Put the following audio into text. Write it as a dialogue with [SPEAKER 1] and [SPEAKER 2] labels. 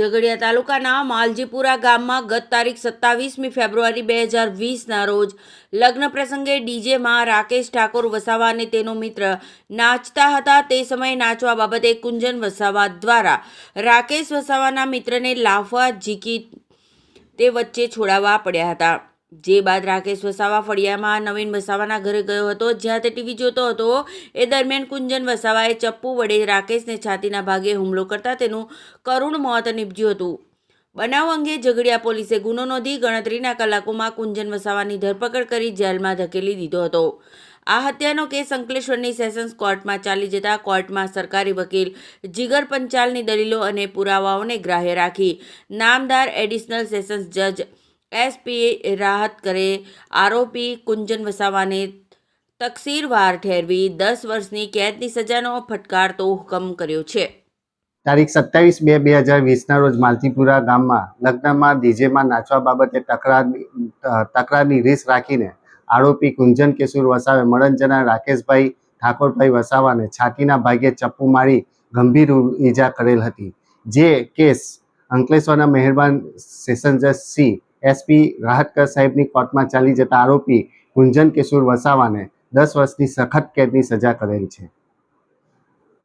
[SPEAKER 1] ઝઘડિયા તાલુકાના માલજીપુરા ગામમાં ગત તારીખ સત્તાવીસમી ફેબ્રુઆરી બે હજાર વીસના રોજ લગ્ન પ્રસંગે ડીજેમાં રાકેશ ઠાકોર વસાવા અને તેનો મિત્ર નાચતા હતા. તે સમયે નાચવા બાબતે કુંજન વસાવા દ્વારા રાકેશ વસાવાના મિત્રને લાફવા, ઝીકી તે વચ્ચે છોડાવવા પડ્યા હતા. જે બાદ રાકેશ વસાવા ફળિયામાં નવીન વસાવાના ઘરે ગયો હતો, જ્યાં તે ટીવી જોતો હતો, એ દરમિયાન કુંજન વસાવાએ ચપ્પુ વડે રાકેશને છાતીના ભાગે હુમલો કરતા તેનું કરુણ મોત નીપજ્યું હતું. બનાવ અંગે ઝઘડિયા પોલીસે ગુનો નોંધી ગણતરીના કલાકોમાં કુંજન વસાવાની ધરપકડ કરી જેલમાં ધકેલી દીધો હતો. આ હત્યાનો કેસ અંકલેશ્વરની સેશન્સ કોર્ટમાં ચાલી જતા કોર્ટમાં સરકારી વકીલ જીગર પંચાલની દલીલો અને પુરાવાઓને ગ્રાહ્ય રાખી. નામદાર એડિશનલ સેશન્સ જજ એસપી રાહત કરે, આરોપી કુંજન વસાવાને તકસીરવાર ઠેરવી દસ વર્ષની કેદની સજાનો ફટકારતો હુકમ કર્યો છે.
[SPEAKER 2] તારીખ સત્તાવીસ બે બે હજાર વીસના રોજ માલતીપુરા ગામમાં લગ્નમાં ડીજેમાં નાચવા બાબતે તકરાર, તકરારની રીસ રાખીને આરોપી કુંજન કેશુર વસાવે મળંજના રાકેશભાઈ ઠાકોરભાઈ વસાવાને છાતીના ભાગે ચપ્પુ મારી ગંભીર ઈજા કરેલ હતી. જે કેસ અંકલેશ્વરના મહેરબાન સેશન જજ સી એસપી રાહતકર સાહેબની કોર્ટમાં ચાલી જતા આરોપી ગુંજન કેશુર વસાવાને દસ વર્ષની સખત કેદની સજા કરેલ છે.